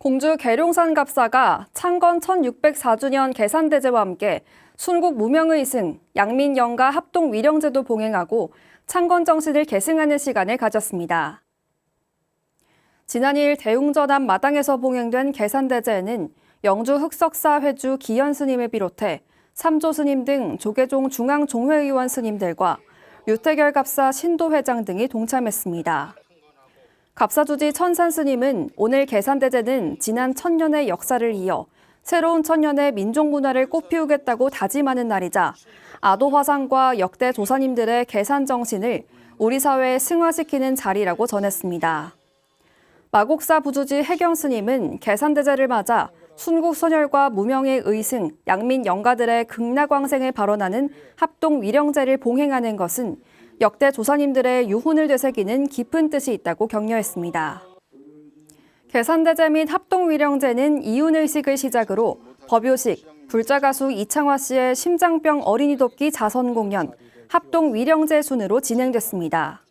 공주 계룡산 갑사가 창건 1604주년 계산대제와 함께 순국 무명의승, 양민영가 합동 위령제도 봉행하고 창건 정신을 계승하는 시간을 가졌습니다. 지난 2일 대웅전 앞 마당에서 봉행된 계산대제에는 영주 흑석사 회주 기현 스님을 비롯해 삼조 스님 등 조계종 중앙 종회의원 스님들과 유태결 갑사 신도 회장 등이 동참했습니다. 갑사주지 천산 스님은 오늘 계산대제는 지난 천년의 역사를 이어 새로운 천년의 민족 문화를 꽃피우겠다고 다짐하는 날이자 아도 화상과 역대 조사님들의 계산 정신을 우리 사회에 승화시키는 자리라고 전했습니다. 마곡사 부주지 해경 스님은 계산대제를 맞아 순국 소멸과 무명의 의승, 양민 영가들의 극락왕생을 발언하는 합동 위령제를 봉행하는 것은 역대 조사님들의 유훈을 되새기는 깊은 뜻이 있다고 격려했습니다. 계산대제 및 합동위령제는 이윤의식을 시작으로 법요식, 불자가수 이창화 씨의 심장병 어린이 돕기 자선 공연, 합동위령제 순으로 진행됐습니다.